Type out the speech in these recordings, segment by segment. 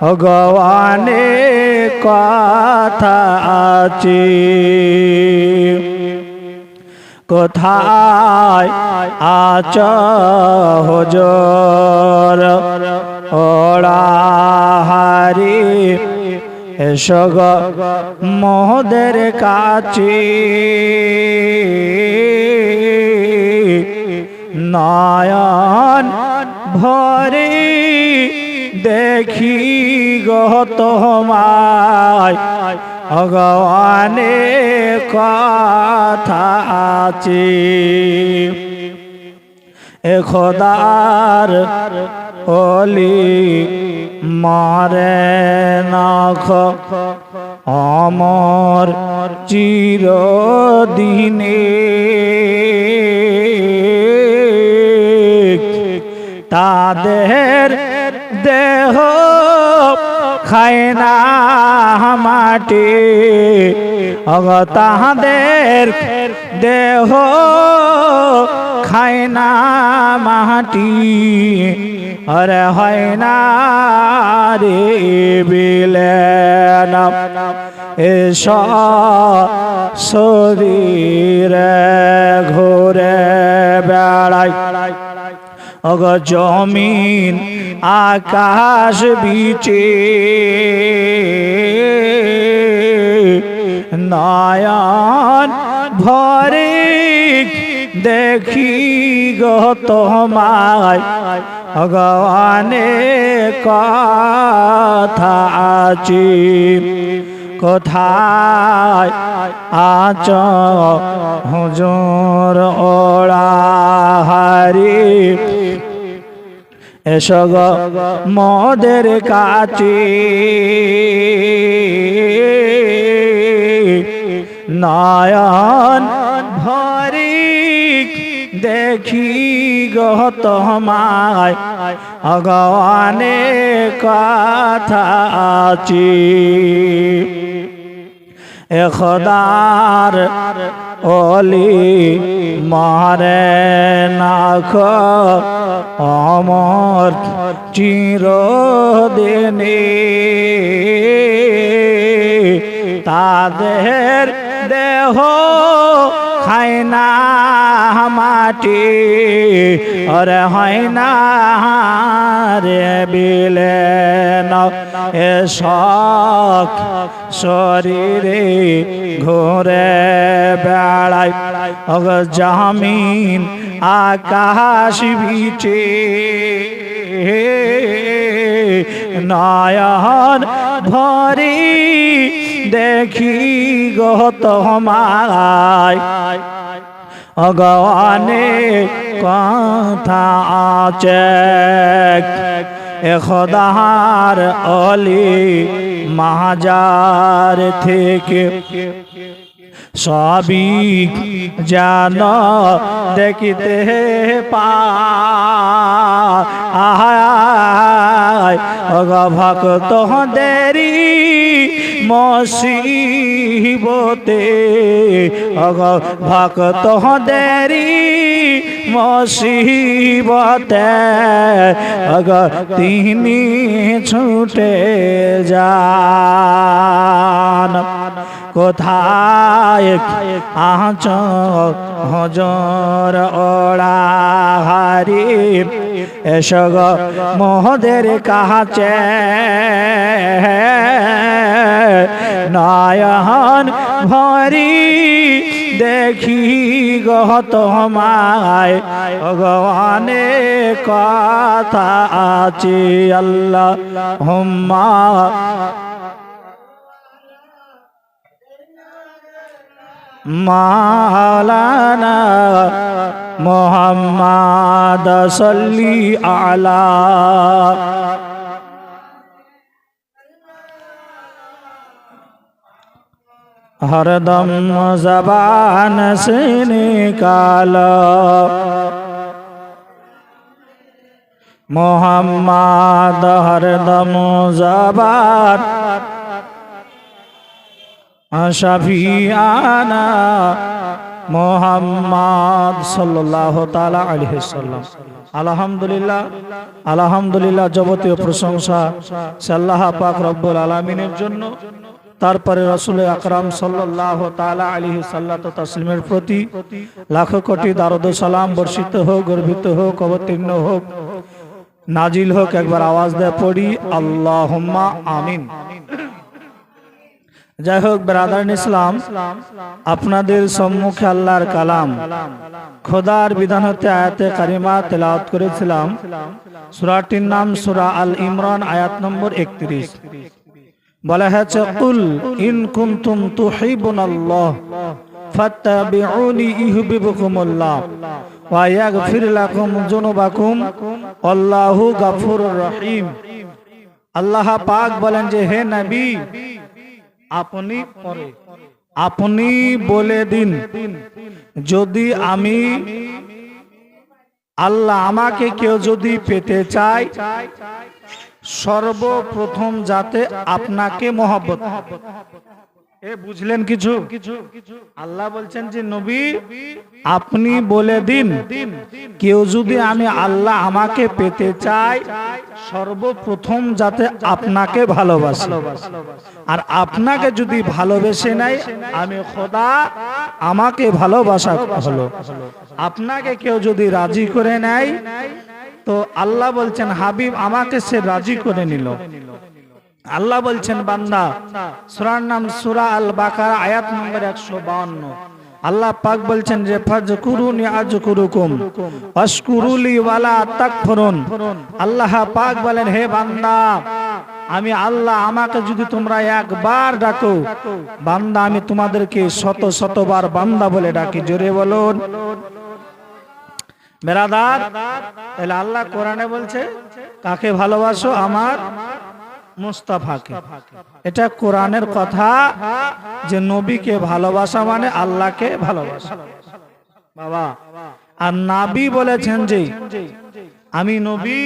ভগবানে কথা আছে। কোথায় আচ হজর? ওড়াহারি এসগ মোহদের কাছে। নয়ন ভরে দেখি গত মায় ভগবানে কথা আছে। এ খোদার অলি মারে নাখ অমর চিরদিনে। তাদের দেহ খায় না মাটি অগ তাহাদের দেহ খায় না মাটি। আরে হয় না রে বিলে এস শরীরে ঘুরে বেড়াই। অগ জমিন আকাশ বিচে। নয়ন ভরে দেখি গত মায় ভগবানে কথা আছে। কোথায় আচ হুজুর ওড়া হারি এসগ মদের কাছে নয়ন ভরি দেখি গত মায় ভগবানে কথা আছে। এখদার অলি মারে নাখ অমর চিরদিনে তাদের দেহ খায় না মাটি অরে হয় না রে বিলে এ শখ শরীরে ঘুরে বেড়াই অগ জামিন আকাশ বিচে নয়ন ভরি দেখি গত মায় ভগবানে কথা আছে। এখদার অলি মাজার থেকে সবই জান দেখিতে পায়। ভক্ত দেরি। মসিবতে। অগ ভক্ত দেরি মসিবতে। অগ তিনি ছুটে যান। কোথায় আচ হজর ওড়া হারি এসগ মোহদের কাছে। নয়ন ভরি দেখি গত মায় ভগবানে কথা আছে আল্লাহ হুম্মা মালানা মোহাম্মদ সল্লি আলা ہر دم زبان سے نکالا محمد ہر دم زبان شفیعنا মোহাম্মদ সাল্লাহ তালা আলহিসাল্লাম আলহামদুলিল্লাহ আলহামদুলিল্লাহ যাবতীয় প্রশংসা সাল্লাহ পাক রব্বুল আলমিনের জন্য তারপরে রসুল আকরাম সাল্লাহ তালা আলী সাল্লাহ তসলিমের প্রতি লাখো কোটি দারদ সালাম বর্ষিত হোক, গর্বিত হোক, অবতীর্ণ হোক, নাজিল হোক, একবার আওয়াজ দেয় পড়ি আল্লাহ আমিন। যাই হোক, ব্রাদার ইসলাম, আপনাদের সম্মুখে আল্লাহর কালাম, খোদার বিধান হতে আয়াতে কারিমা তেলাওয়াত করেছিলাম। সুরাটির নাম সুরা আল ইমরান, আয়াত নম্বর একত্রিশ। বলা হয়েছে, কুল ইন কুনতুম তুহিবুনাল্লাহ, ফাত্তাবিউনি ইউহিব্বুকুমুল্লাহ, ওয়া ইয়াগফির লাকুম যুনুবাকুম, আল্লাহু গাফুরুর রহিম। আল্লাহ পাক বলেন যে, হে নবী, আপনি পরে, আপনি বলে দিন, যদি আমি আল্লাহ আমাকে কেউ যদি পেতে চায় সর্বপ্রথম যাতে আপনাকে মহব্বত। এ বুঝলেন কিছু? আল্লাহ বলছেন যে, নবী, আপনি বলে দিন, কেউ যদি আমি আল্লাহ আমাকে পেতে চাই, সর্বপ্রথম যাতে আপনাকে ভালোবাসে। আর আপনাকে যদি ভালোবেসে নাই আমি খোদা আমাকে ভালোবাসা হলো। আপনাকে কেউ যদি রাজি করে নেয় তো আল্লাহ বলছেন, হাবিব, আমাকে সে রাজি করে নিল। আল্লাহ বলছেন, বান্দা, সুরার নাম সুরা আল বাকার আয়াত নম্বর একশো বাউন্ন। আল্লাহ পাক বলছেন যে ফাজ কুরুনি আজ কুরুকুম অস্কুরুলি ওয়ালা তাকফুরুন। আল্লাহ পাক বলেন, হে বান্দা, আমি আল্লাহ, আমাকে যদি তোমরা একবার ডাকো, বান্দা, আমি তোমাদেরকে শত শতবার বান্দা বলে ডাকি। জোরে বলুন। বেরাদার, তাহলে আল্লাহ কোরআনে বলছে, কাকে ভালোবাসো আমার মুস্তাফাকে? এটা কোরআনের কথা যে নবীকে ভালোবাসা মানে আল্লাহকে ভালোবাসা। বাবা, আর নাবি বলেছেন যে, আমি নবী,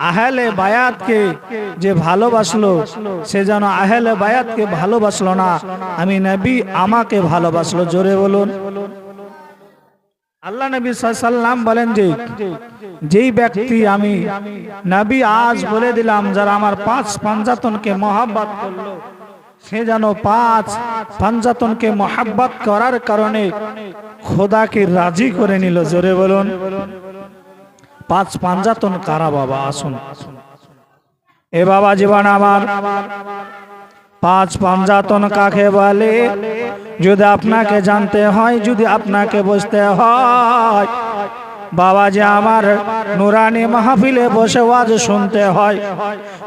আহেলে বায়াতকে যে ভালোবাসলো, সে যেন আহেলে বায়াতকে ভালোবাসলো না। আমি নবী আমাকে ভালোবাসলো। জোরে বলুন। আল্লাহ নবী সাল্লাম বলেন যে, যেই ব্যক্তি আমি নবী আজ বলে দিলাম, যারা আমার পাঁচ পাঞ্জাতনকে মহাব্বত করল, সে যেন পাঁচ পাঞ্জাতনকে মহাব্বত করার কারণে খোদাকে রাজি করে নিল। জোরে বলুন। পাঁচ পাঞ্জাতন কারা বাবা? আসুন। এ বাবা জীবন আমার। পাঁচ পাঞ্জাতন কাকে বলে? যদি আপনাকে জানতে হয়, যদি আপনাকে বুঝতে হয় বাবা যে আমার নুরানি মাহফিলে বসে ওয়াজ শুনতে হয়।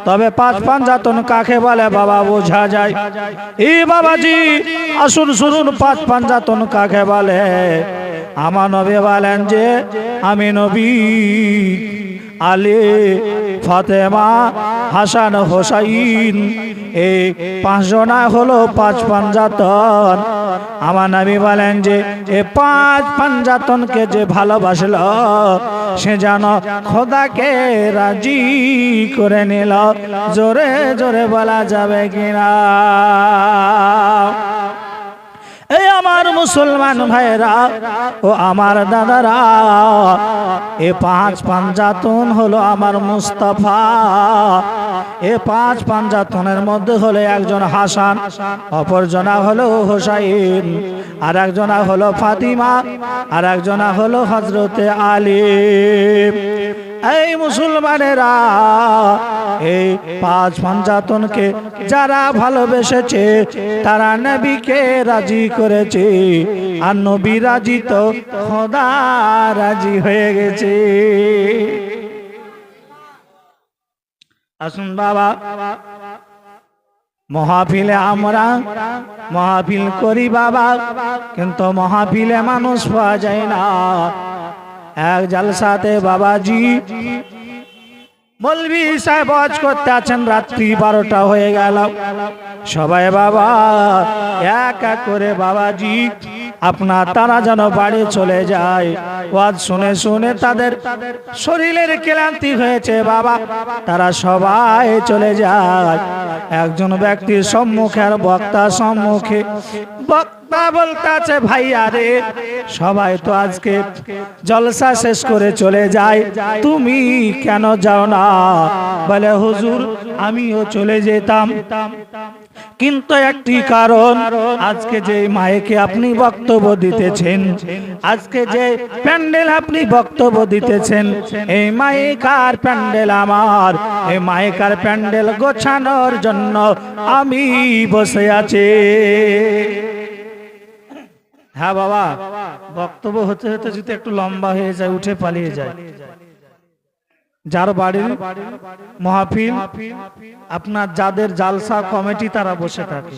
তবে পাঁচ পাঞ্জাতন কাকে বলে বাবা, বোঝা যায়। এই বাবাজি, আসুন শুনুন পাঁচ পাঞ্জাতন কাকে বলে। আমার নবী বলেন যে, আমি নবী, আলী, ফাতেমা হাসান হোসাইন। এই পাঁচজনা হলো পাঁচ পাঞ্জাতন। আমার নামি বলেন যে, এ পাঁচ পাঞ্জাতনকে যে ভালোবাসল, সে যেন খোদাকে রাজি করে নিল। জোরে জোরে বলা যাবে কিনা? মুসলমান ভাইরা ও আমার দাদারা, এ পাঁচ পাঞ্জাতন হলো আমার মুস্তাফা। এ পাঁচ পাঞ্জাতনের মধ্যে হলো একজন হাসান অপরজনা হলো হোসাইন, আর একজনা হলো ফাতিমা, আর একজনা হলো হজরতে আলী। এই মুসলমানেরা, এই পাঁচ পাঞ্জাতনকে যারা ভালোবেসেছে, তারা নবীকে রাজি করেছে। আর নবী রাজি তো খোদা রাজি হয়ে গেছে। আসুন বাবা, মহাফিলে আমরা, মহাফিল করি বাবা, কিন্তু মহাফিলে মানুষ পাওয়া যায় না। এক জালসাতে বাবাজি। মলবি সাহেব আজ করতে আছেন, রাত্রি বারোটা হয়ে গেল। সবাই বাবা, এক এক করে বাবাজি। আপনার তারা যেন বাড়ি চলে যায়। ওয়াজ শুনে শুনে তাদের শরীরের ক্লান্তি হয়েছে, বাবা। তারা সবাই চলে যায়। একজন ব্যক্তির সম্মুখে আর বক্তা সম্মুখে। বক্তা সবাই তো আজকে জলসা শেষ করে চলে যায়। তুমি কেন বলে, হুজুর, আমিও চলে যেতাম। কিন্তু একটি কারণ, আজকে যে মায়েকে আপনি বক্তব্য দিতেছেন, আজকে যে প্যান্ডেল আপনি বক্তব্য দিতেছেন, এই মায়েকার প্যান্ডেল আমার, এই মায়েকার প্যান্ডেল গোছানোর জন্য আমি বসে আছি। হ্যাঁ বাবা, বক্তব্য হতে হতে যদি একটু লম্বা হয়ে যায়, উঠে পালিয়ে যায়। যার বাড়ির মহাফিল আপনার যাদের জালসা কমিটি তারা বসে থাকে।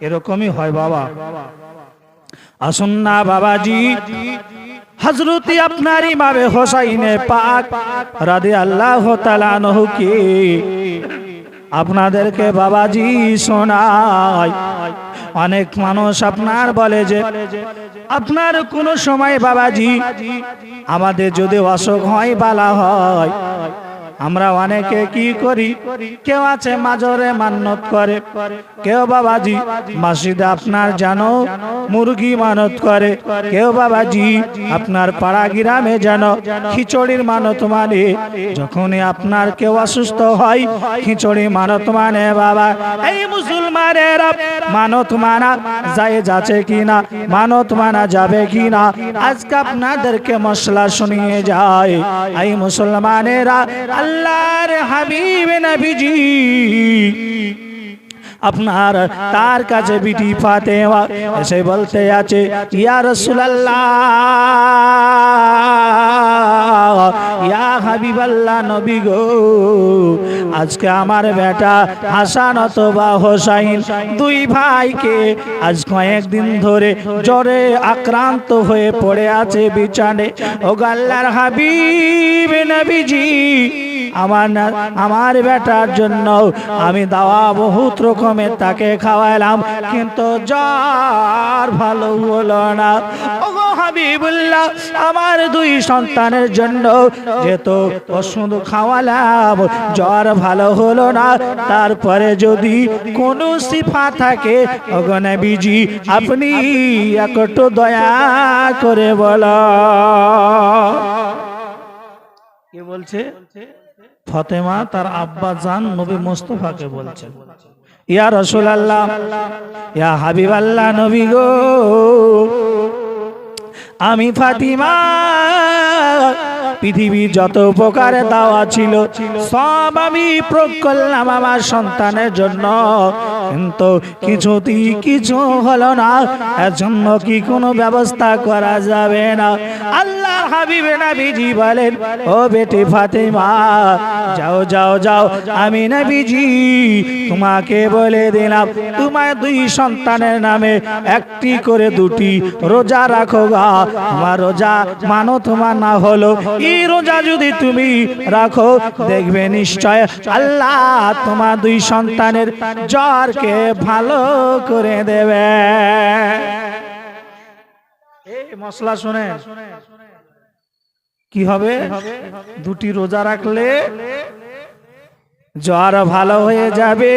এরকমই হয় বাবা। আসুন না বাবাজি। হজরতি আপনার ইমামে হোসাইনে পাক রাধে আল্লাহ তালানহুকে আপনাদেরকে বাবাজি শোনায় অনেক মানুষ আপনার বলে যে, আপনার কোনো সময় বাবাজি, আমাদের যদি অসুখ হয়, বালা হয় আমরা অনেকে কি করি? কেউ আছে মাজরে মান্নত করে, কেউ বাবাজি মাসিদে আপনার জানো, মুরগি মানত করে, কেউ বাবাজি, আপনার পাড়া গ্রামে যেন খিচুড়ির মানত মানে যখনই আপনার কেউ অসুস্থ হয়, খিচুড়ি মানত মানে বাবা, এই মুসলমানের মানত মানা যায়, যাচ্ছে কিনা, মানত মানা যাবে কিনা, আজকে আপনাদেরকে মশলা শুনিয়ে যায়, এই মুসলমানেরা আল্লাহর হাবিব নবীজি। আপনার তার কাছে বিটি ফাতেমা এসে বলতে আছে, ইয়া রাসূলুল্লাহ, ইয়া হাবিবাল্লাহ নবী গো, আজকে আমার বেটা হাসান অথবা হোসাইন দুই ভাইকে আজ কয়েকদিন ধরে জ্বরে আক্রান্ত হয়ে পড়ে আছে বিছানে ও গাল্লার হাবিব নবীজি আমার না- আমার বেটার জন্য আমি দাওয়া বহুত রকমের তাকে খাওয়াইলাম কিন্তু জ্বর ভালো হলো না। ওগো হাবিবুল্লাহ আমার দুই সন্তানের জন্য যেহেতু ওষুধ খাওয়ালাম জ্বর ভালো হলো না। তারপরে যদি কোনো সিফা থাকে ওগো নবীজি আপনি একটু দয়া করে বলো। কে বলছে? ফতেমা তার আব্বা জান নবী মোস্তফাকে বলছেন, ইয়া রসুল আল্লাহ ইয়া হাবিব আল্লাহ নবী গো, আমি ফাতিমা, পৃথিবীর যত উপকারে দেওয়া ছিল, সব আমি প্রয়োগ করলাম আমার সন্তানের জন্য। কিন্তু কিছুতেই কিছু হলো না। এর জন্য কি কোনো ব্যবস্থা করা যাবে না? আল্লাহ হাবিবে নবীজি বলেন, ও বেটি ফাতেমা, যাও যাও যাও, আমি নবীজি তোমাকে বলে দিলাম, তোমার দুই সন্তানের নামে একটি করে দুটি রোজা রাখো গা। তোমার রোজা মানো, তোমার না হলো, এই রোজা যদি তুমি রাখো, দেখবে নিশ্চয় আল্লাহ তোমার দুই সন্তানের জ্বরকে ভালো করে দেবে। মশলা শুনে কি হবে? দুটি রোজা রাখলে জ্বর ভালো হয়ে যাবে।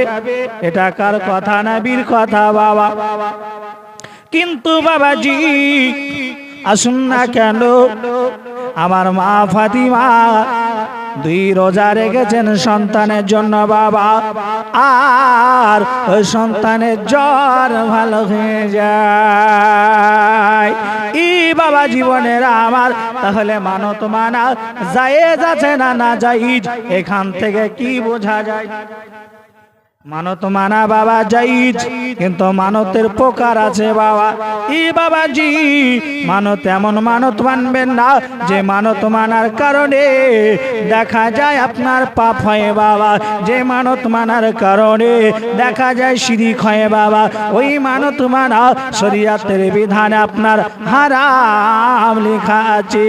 এটা কার কথা? না বীর কথা, বাবা। কিন্তু বাবাজি, আসুন না কেন? আমার মা ফাতিমা দুই রোজা রেখেছেন সন্তানের জন্য বাবা। আর ওই সন্তানের জ্বর ভালো হয়ে যায়। ই বাবা জীবনের আমার, তাহলে মানত মানা, জায়েজ আছে না না যাইজ এখান থেকে কি বোঝা যায়? মানত মানা বাবা যাইজ কিন্তু মানতের প্রকার আছে বাবা। ই বাবাজি, মানত এমন মানত মানবেন না, যে মানত মানার কারণে দেখা যায় আপনার পাপ হয় বাবা। যে মানত মানার কারণে দেখা যায় শিরিক হয় বাবা। ওই মানত মানা শরীয়তের বিধানে আপনার হারাম লেখা আছে।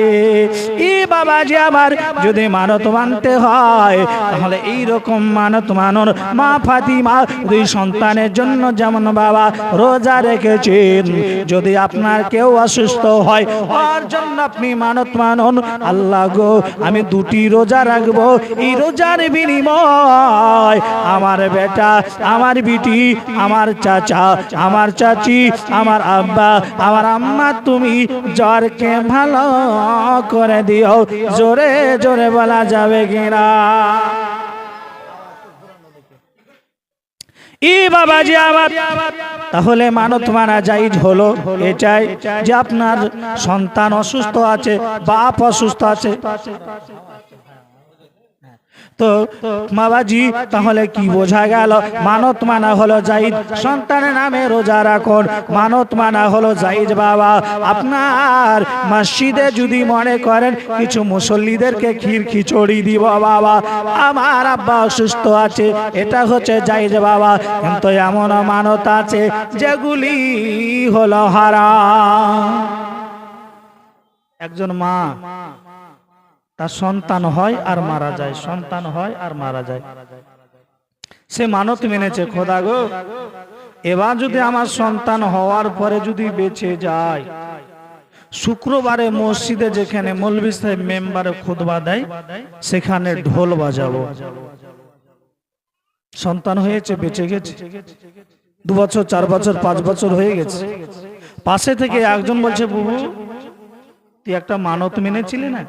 ই বাবাজি আমার যদি মানত মানতে হয়, তাহলে এই রকম মানত মানর মা ফাতিমা দুই সন্তানের জন্য যেমন বাবা রোজা রেখেছেন, যদি আপনার কেউ অসুস্থ হয় ওর জন্য আপনি মানত মানুন। আল্লাহ গো, আমি দুটি রোজা রাখব। এই রোজার বিনিময় আমার বেটা, আমার বিটি, আমার চাচা, আমার চাচি, আমার আব্বা, আমার আম্মা, তুমি জ্বরকে ভালো করে দিও। জোরে জোরে বলা যাবে কিনা? ই বাবাজি আমার। তাহলে মানত মানা যাইজ হলো এটাই যে আপনার সন্তান অসুস্থ আছে, বাপ অসুস্থ আছে। তো বাবাজি তাহলে কি বোঝা গেল? মানত মানা হলো জাইদ। সন্তানের নামে রোজা রাখুন। মানত মানা হলো জাইদ বাবা। আপনার মসজিদে যদি মনে করেন, কিছু মুসল্লিদেরকে ক্ষীর খিচড়ি দিব বাবা। আমার আব্বা অসুস্থ আছে, এটা হচ্ছে জাইদ বাবা। কিন্তু এমন মানত আছে, যেগুলি হলো হারাম। একজন মা তার সন্তান হয় আর মারা যায়, সন্তান হয় আর মারা যায়। সে মানত মেনেছে, খোদা গো, এবার যদি আমার সন্তান হওয়ার পরে যদি বেঁচে যায়, শুক্রবারে মসজিদে যেখানে মৌলবি সাহেব মেম্বারে খুদবা দেয়, সেখানে ঢোল বাজাবো। সন্তান হয়েছে, বেঁচে গেছে। দু বছর, চার বছর, পাঁচ বছর হয়ে গেছে। পাশে থেকে একজন বলছে, বুবু, তুই একটা মানত মেনেছিলি না?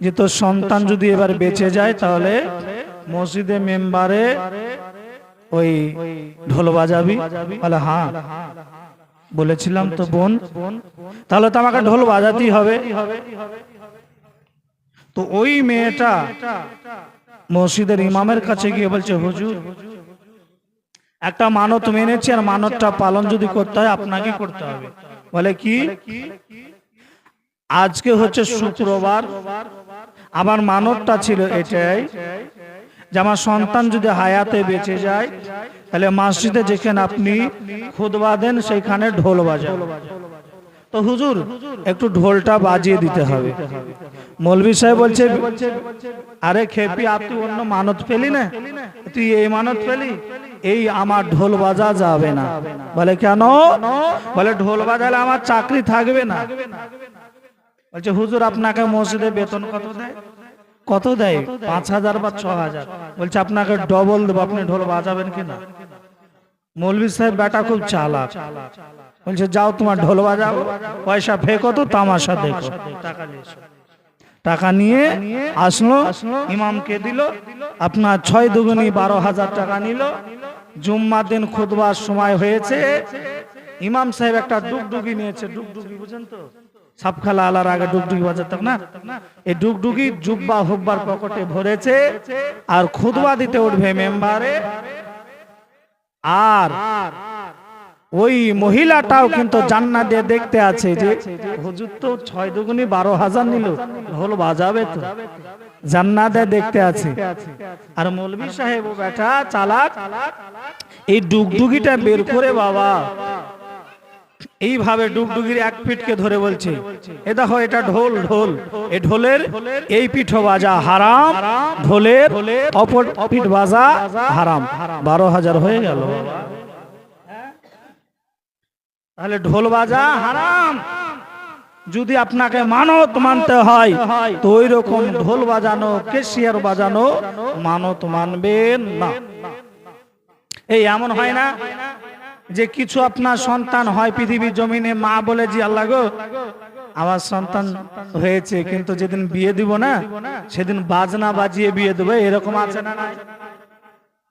যে তোর সন্তান যদি এবার বেঁচে যায়, তাহলে মসজিদে মেম্বারে ওই ঢোল বাজাবি। বলে হ্যাঁ। বলেছিলাম, তো বোন, তাহলে তো আমাকে ঢোল বাজাতেই হবে। তো ওই মেয়েটা মসজিদের ইমামের কাছে গিয়ে বলছে, হুজুর, একটা মানত মেনেছি আর মানতটা পালন যদি করতে হয়, আপনাকে করতে হবে। বলে, কি? আজকে হচ্ছে শুক্রবার। আমার মানতটা ছিল এটাই যে আমার সন্তান যদি হায়াতে বেঁচে যায়, তাহলে মসজিদে যেখানে আপনি খুদবা দেন সেইখানে ঢোল বাজান। তো হুজুর, একটু ঢোলটা বাজিয়ে দিতে হবে। মৌলভী সাহেব বলছে, আরে খেপি তুই অন্য মানত পেলি না? তুই এই মানত পেলি? এই আমার ঢোল বাজা যাবে না। বলে, কেন? বলে, ঢোল বাজালে আমার চাকরি থাকবে না। বলছে হুজুর আপনাকে মসজিদে বেতন কত দেয়? কত দেয়? পাঁচ হাজার বা ছ হাজার? বলছে আপনাকে ডবল দেবো আপনি ঢোল বাজাবেন কিনা মৌলভী সাহেব বেটা খুব চালা বলছে যাও তোমার ঢোল বাজাও পয়সা ফেকো তো তামাশা দেখো। টাকা নিয়ে এসো। টাকা নিয়ে আসলো ইমামকে দিল আপনার ছয় দুগুনি বারো হাজার টাকা নিল। জুম্মা দিন খুদবার সময় হয়েছে। ইমাম সাহেব একটা ডুগডুগি নিয়েছে ডুগডুগি বুঝেন তো? সাপখালা আলার আগে ডুগডুগি বাজাতাম না? এই ডুগডুগি জুব্বা হুব্বার পকেটে ভরেছে আর খুদবা দিতে উঠবে মেম্বারে। আর ওই মহিলাটাও কিন্তু জান্না দিয়ে দেখতে আছে যে, হুজুর তো ছয় দুগুনি বারো হাজার নিল, ঢোল বাজাবে তো। জান্নাতে দেখতে আছে। আর মৌলভী সাহেব বেটা চালাক, এই ডুগডুগিটা বের করে বাবা এইভাবে ডুগডুগির এক পিঠকে ধরে বলছে, এ দেখো, এটা ঢোল ঢোল। এ ঢোলের এই পিঠ বাজা হারাম, ঢোলের অপর পিঠ বাজা হারাম। বারো হাজার হয়ে গেল। তাহলে ঢোল বাজা হারাম। যদি আপনাকে মানত মানতে হয়, তো ওই রকম ঢোল বাজানো, কেশিয়ার বাজানো মানত মানবেন না। এই এমন হয় না যে কিছু আপনার সন্তান হয় পৃথিবীর জমিনে, মা বলে, জি আল্লাহ গো, আমার সন্তান হয়েছে, কিন্তু যেদিন বিয়ে দিব না, সেদিন বাজনা বাজিয়ে বিয়ে দেবে। এরকম আছে না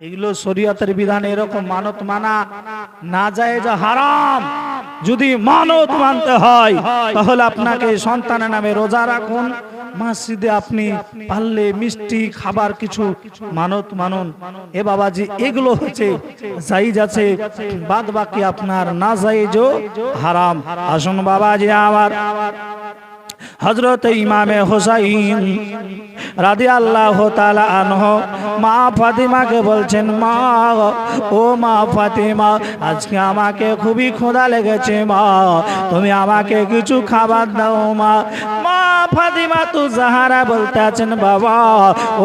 এগুলো শরীয়তের বিধান এরকম, মানত মানা, না যায় যা হারাম। যদি মানত মানতে হয়, তাহলে আপনাকে সন্তানের নামে রোজা রাখুন। মসজিদে আপনি পারলে মিষ্টি, খাবার কিছু মানত, মানুন। এ বাবাজি, এগুলো হচ্ছে জাইজ আছে বাদ বাকি আপনার না জাইজও হারাম। আসুন বাবাজি আমার। হজরত ইমামে হোসাইন রাদি আল্লাহ আনহ, মা ফাতিমাকে বলছেন, মা ও মা ফাতিমা, আজকে আমাকে খুবই ক্ষুধা লেগেছে মা। তুমি আমাকে কিছু খাবার দাও মা। মা ফাতিমা তু জাহারা বলতে আছেন বাবা,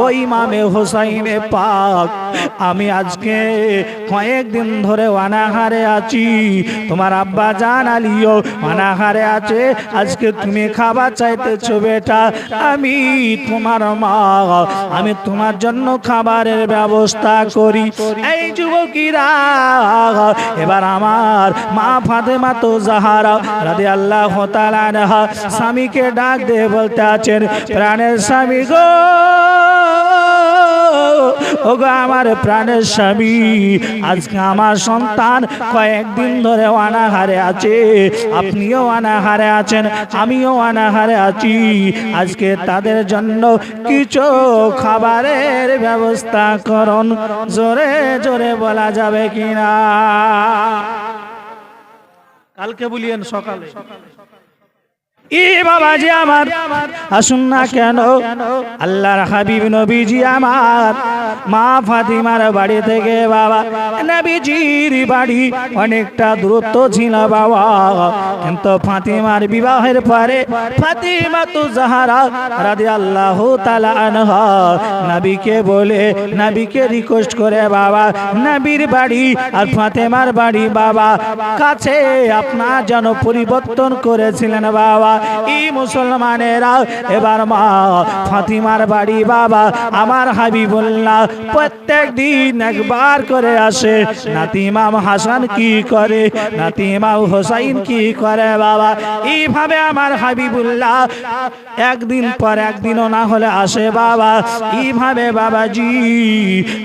ওই মামে হোসাইনে পাক, আমি আজকে কয়েকদিন ধরে অনাহারে আছি। তোমার আব্বা জান আলিও অনাহারে আছে। আজকে তুমি খাবার চাইতেছো, বেটা, আমি তোমার মা, আমি তোমার জন্য খাবারের ব্যবস্থা করি। এই যুবকিরা, এবার আমার মা ফাতেমা তো জাহারা রাধে আল্লাহ স্বামীকে ডাক দিয়ে বলতে আছেন, প্রাণের স্বামী গো। ওগো আমার প্রাণের স্বামী, আজকে আমার সন্তান কয়েকদিন ধরে অনাহারে আছে। আপনিও অনাহারে আছেন, আমিও অনাহারে আছি। আজকে তাদের জন্য কিছু খাবারের ব্যবস্থা করুন। জোরে জোরে বলা যাবে কিনা? কালকে বলিয়েন সকালে। ই বাবাজি আমার আসুন না কেন? আল্লাহর হাবিব নবীজি আমার মা ফাতিমার বাড়ি থেকে বাবা নবীজির বাড়ি অনেকটা দূরত্ব ছিল বাবা। কিন্তু ফাতিমার বিবাহের পরে ফাতিমা তো জাহারা রাদি আল্লাহ তালা আনহা নবীকে বলে নবীকে রিকোয়েস্ট করে বাবা নবীর বাড়ি আর ফাতেমার বাড়ি বাবা কাছে আপনার যেন পরিবর্তন করেছিলেন বাবা। এই মুসলমানেরা, এবার মা ফাতিমার বাড়ি বাবা, আমার হাবিবুল্লাহ প্রত্যেক দিন একবার করে আসে। নাতিমাম হাসান কি করে? নাতিমাম হোসাইন কি করে বাবা? এইভাবে আমার হাবিবুল্লাহ একদিন পর একদিনও না হলে আসে বাবা। এইভাবে বাবাজি,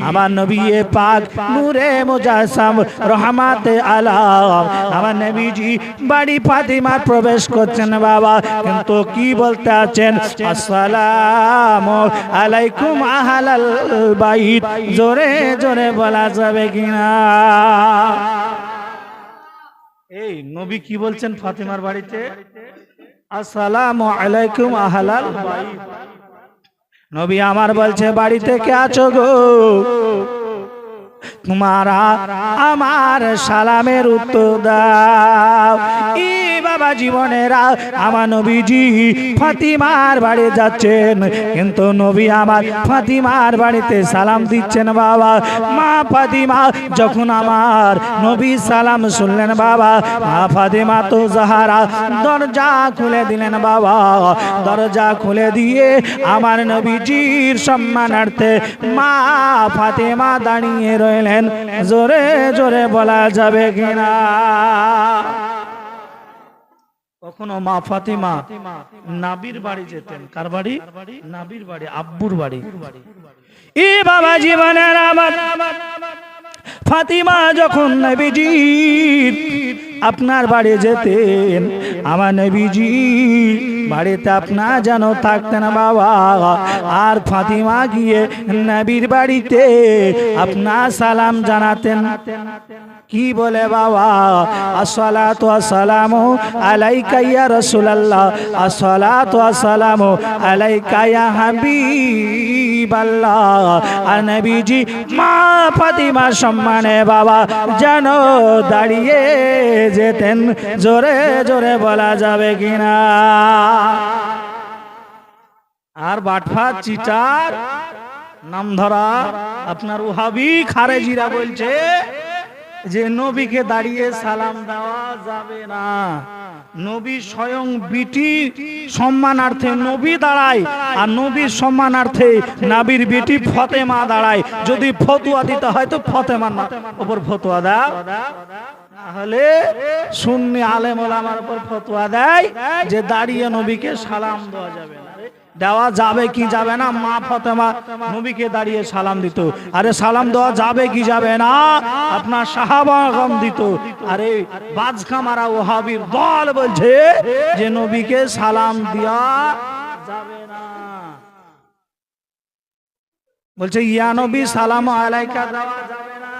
আমার নবী পাক নূরে মুজাসসাম রহমাতে আলাম। আমার নবীজি বাড়ি ফাতিমার প্রবেশ করছেন বাবা। কিন্তু কি বলতে আছেন? আসসালামু আলাইকুম আহলাল বাইত। জোরে জোরে বলা যাবে কিনা? এই নবী কি বলছেন ফাতিমার বাড়িতে? আসসালামু আলাইকুম আহলাল বাইত। নবী আমার বলছে বাড়িতে কে আছো গো? তোমারা আমার সালামের উত্তর দাও। ই বাবা জীবনেরা আমার নবীজি ফাতিমার বাড়ি যাচ্ছেন। কিন্তু নবী আমার ফাতিমার বাড়িতে সালাম দিচ্ছেন বাবা। মা ফাতিমা, যখন আমার নবী সালাম শুনলেন বাবা, মা ফাতিমা তো জাহারা, দরজা খুলে দিলেন বাবা। দরজা খুলে দিয়ে আমার নবীজির সম্মানার্থে মা ফাতেমা দাঁড়িয়ে রইলেন। জোরে জোরে বলা যাবে কিনা? কখনো মা ফাতিমা নাবির বাড়ি যেতেন। কার বাড়ি? নাবির বাড়ি, আব্বুর বাড়ি। ই বাবা জীবনের আমার ফাতিমা যখন নবীজির আপনার বাড়ি যেতেন, আমার নবীজি বাড়িতে আপনার যেন থাকতেন বাবা। আর ফাতিমা গিয়ে নবীর বাড়িতে আপনার সালাম জানাতেন। কি বলে বাবা? আসসালাতু আসসালামু আর নবীজি, মা ফাতিমার সম্মানে বাবা, যেন দাঁড়িয়ে যেতেন। জোরে জোরে বলা যাবে কিনা? আর বাটফা, চিটার নাম ধরা আপনার উহাবি খারেজিরা বলছে যে নবীকে দাঁড়িয়ে সালাম দেওয়া যাবে না। নবী স্বয়ং বিটি সম্মানার্থে নবী দাঁড়ায়, আর নবীর সম্মানার্থে নাবির বেটি ফতেমা দাঁড়ায়। যদি ফতুয়া দিতে হয় তো ফতেমার না উপর ফতুয়া দাও। তাহলে সুন্নি আলেম ওলামার উপর ফতুয়া দেয়, যে দাঁড়িয়ে নবীকে সালাম দেওয়া যাবে না। দেওয়া যাবে কি যাবে না? মা ফতেমা নবীকে দাঁড়িয়ে সালাম দিত। আরে সালাম দেওয়া যাবে কি যাবে না? আপনার সাহাবাগম দিত। আরে বাজখা মারা ওহাবির দল বলছে যে নবীকে সালাম দেওয়া যাবে না। বলছে, ইয়া নবী, সালাম আলাইকা দেওয়া যাবে না।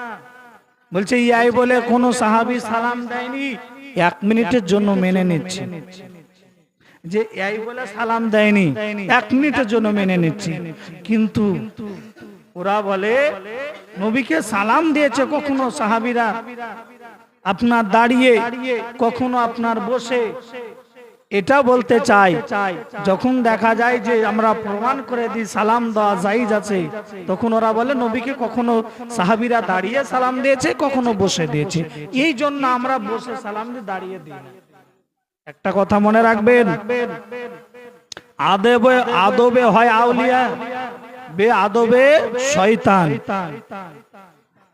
বলছে ইয়াই বলে কোন সাহাবি সালাম দেয়নি। এক মিনিটের জন্য মেনে নিচ্ছে। যে এই বলে সালাম দেয়নি। এক মিনিটের জন্য মেনে নিচ্ছি। কিন্তু ওরা বলে, নবীকে সালাম দিয়েছে কখনো সাহাবিরা? আপনার দাঁড়িয়ে কখনো আপনার বসে? এটা বলতে চাই, যখন দেখা যায় যে আমরা প্রমাণ করে দিই, সালাম দেওয়া জাইজ আছে, তখন ওরা বলে, নবীকে কখনো সাহাবিরা দাঁড়িয়ে সালাম দিয়েছে, কখনো বসে দিয়েছে। এই জন্য আমরা বসে সালাম দিয়ে দাঁড়িয়ে দিই না। একটা কথা মনে রাখবেন। আদবে আদবে হয় আউলিয়া, বে আদবে শয়তান।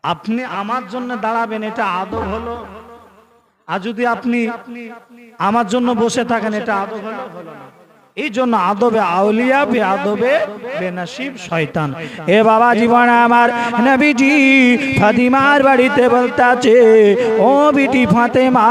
আপনি আমার জন্য দাঁড়াবেন, এটা আদব হলো। আর যদি আপনি আমার জন্য বসে থাকেন, এটা আদব হলো। এই জন্য আদবে আউলিয়া, বে আদবে বেনাসিব শয়তান। এ বাবা জীবন আমার নবীজি ফাতিমার বাড়িতে বলতে আছে ও বিটি ফাতেমা।